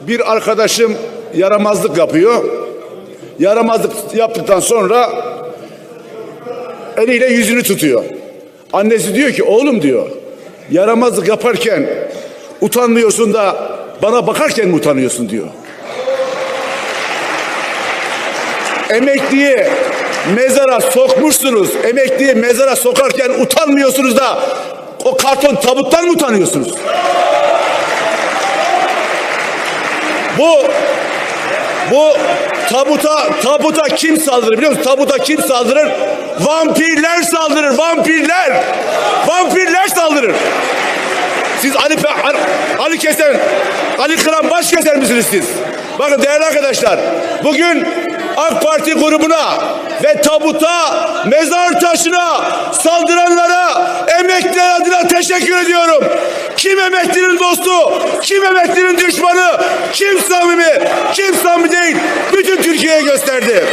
bir arkadaşım yaramazlık yapıyor. Yaramazlık yaptıktan sonra eliyle yüzünü tutuyor. Annesi diyor ki oğlum diyor yaramazlık yaparken utanmıyorsun da bana bakarken mi utanıyorsun diyor. Emekliyi mezara sokmuşsunuz. Emekliyi mezara sokarken utanmıyorsunuz da o karton tabuttan mı utanıyorsunuz? Bu bu tabuta tabuta kim saldırır biliyor musun? Tabuta kim saldırır? Vampirler saldırır. Vampirler. Vampirler saldırır. Siz Ali, Ali, Ali Kesen, Ali Kıran baş keser misiniz siz? Bakın değerli arkadaşlar, bugün AK Parti grubuna ve tabuta, mezar taşına saldıranlara emekliler adına teşekkür ediyorum. Kim emeklinin dostu, kim emeklinin düşmanı, kim samimi, kim samimi değil, bütün Türkiye'ye gösterdi.